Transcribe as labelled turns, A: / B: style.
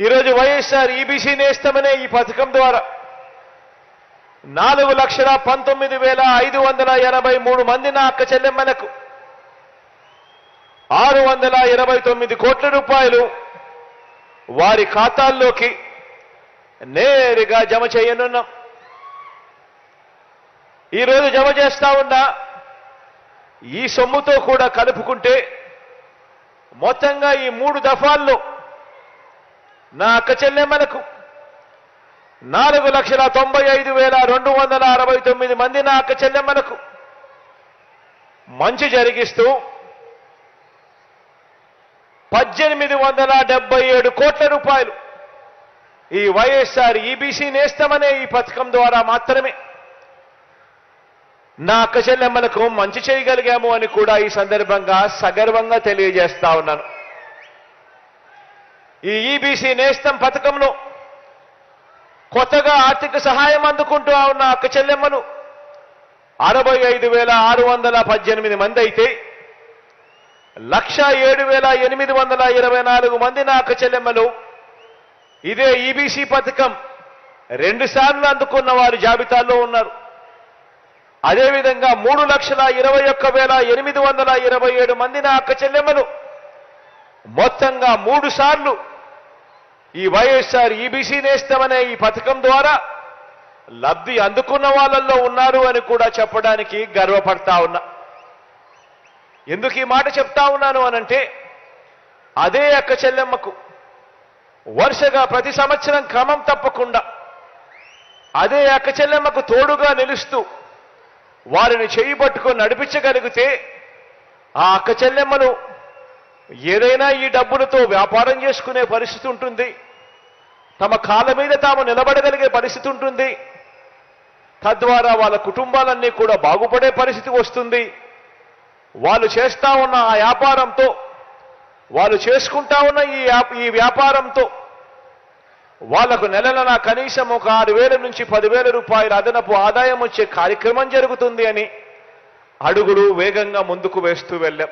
A: ఈరోజు వైఎస్ఆర్ ఈబీసీ నేస్తమనే ఈ పథకం ద్వారా నాలుగు లక్షల పంతొమ్మిది వేల ఐదు వందల ఎనభై మూడు మంది నా అక్క చెల్లెమ్మలకు ఆరు వందల ఇరవై తొమ్మిది కోట్ల రూపాయలు వారి ఖాతాల్లోకి నేరుగా జమ చేయనున్నాం. ఈరోజు జమ చేస్తా ఉన్న ఈ సొమ్ముతో కూడా కలుపుకుంటే మొత్తంగా ఈ మూడు దఫాల్లో నా అక్క చెల్లెమ్మలకు నాలుగు లక్షల తొంభై ఐదు వేల రెండు వందల అరవై తొమ్మిది మంది నా అక్క చెల్లెమ్మలకు మంచి జరిగిస్తూ పద్దెనిమిది వందల డెబ్బై ఏడు కోట్ల రూపాయలు ఈ వైఎస్ఆర్ ఈబీసీ నేస్తమనే ఈ పథకం ద్వారా మాత్రమే. నా అక్క చెల్లెమ్మలకు మంచి చేయగలిగాము అని కూడా ఈ సందర్భంగా సగర్వంగా తెలియజేస్తా ఉన్నాను. ఈ ఈబీసీ నేస్తం పథకంలో కొత్తగా ఆర్థిక సహాయం అందుకుంటూ ఉన్న అక్క చెల్లెమ్మలు అరవై ఐదు వేల ఆరు వందల పద్దెనిమిది మంది అయితే లక్ష ఏడు వేల ఎనిమిది వందల ఇరవై నాలుగు మంది నా అక్క చెల్లెమ్మలు ఇదే ఈబీసీ పథకం రెండు సార్లు అందుకున్న వారి జాబితాలో ఉన్నారు. అదేవిధంగా మూడు లక్షల ఇరవై ఒక్క వేల ఎనిమిది వందల ఇరవై ఏడు మంది నా అక్క చెల్లెమ్మలు మొత్తంగా మూడు సార్లు ఈ వైఎస్ఆర్ ఈబీసీ నేస్తామనే ఈ పథకం ద్వారా లబ్ధి అందుకున్న వాళ్ళల్లో ఉన్నారు అని కూడా చెప్పడానికి గర్వపడతా ఉన్నా. ఎందుకు ఈ మాట చెప్తా ఉన్నాను అనంటే అదే అక్క చెల్లెమ్మకు వరుసగా ప్రతి సంవత్సరం క్రమం తప్పకుండా అదే అక్క చెల్లెమ్మకు తోడుగా నిలుస్తూ వారిని చేయి పట్టుకొని నడిపించగలిగితే ఆ అక్క చెల్లెమ్మను ఏదైనా ఈ డబ్బులతో వ్యాపారం చేసుకునే పరిస్థితి ఉంటుంది. తమ కాళ్ళ మీద తాము నిలబడగలిగే పరిస్థితి ఉంటుంది. తద్వారా వాళ్ళ కుటుంబాలన్నీ కూడా బాగుపడే పరిస్థితి వస్తుంది. వాళ్ళు చేస్తా ఉన్న ఆ వ్యాపారంతో వాళ్ళు చేసుకుంటా ఉన్న ఈ ఈ వ్యాపారంతో వాళ్ళకు నెల నెల కనీసం ఒక ఆరు వేల నుంచి పదివేల రూపాయల అదనపు ఆదాయం వచ్చే కార్యక్రమం జరుగుతుంది అని అడుగులు వేగంగా ముందుకు వేస్తూ వెళ్ళాం.